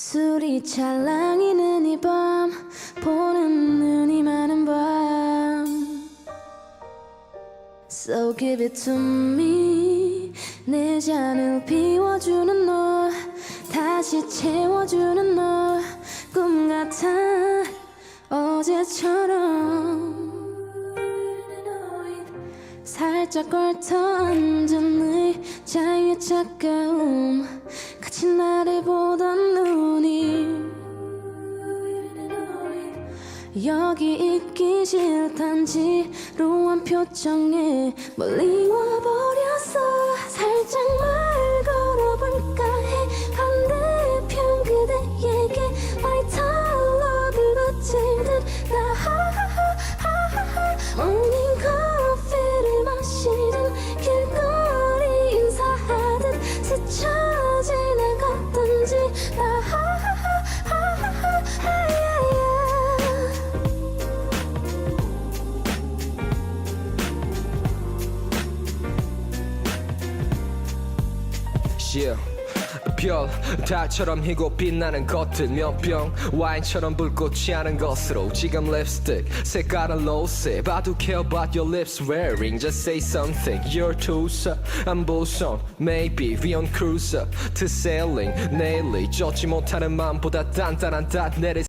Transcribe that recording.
술이 찰랑이는 이 밤 보는 눈이 많은 밤. So give it to me. 내 잔을 비워주는 너 다시 채워주는 너 꿈 같아. 어제처럼 살짝 걸터 앉은 의자의 차가움. 같이 나를 보던 여기 있기 싫단 지루한 표정에 멀리 와버렸어 yeah. 별 달처럼 희고 빛나는 것들 몇병 와인처럼 붉고 취하는 것으로 지금 립스틱 색깔은 로세 봐도 care about your lips wearing just say something you're too so I'm boson maybe we on cruiser to sailing 내일이 쫓지 못하는 마음보다 단단한 닷 내를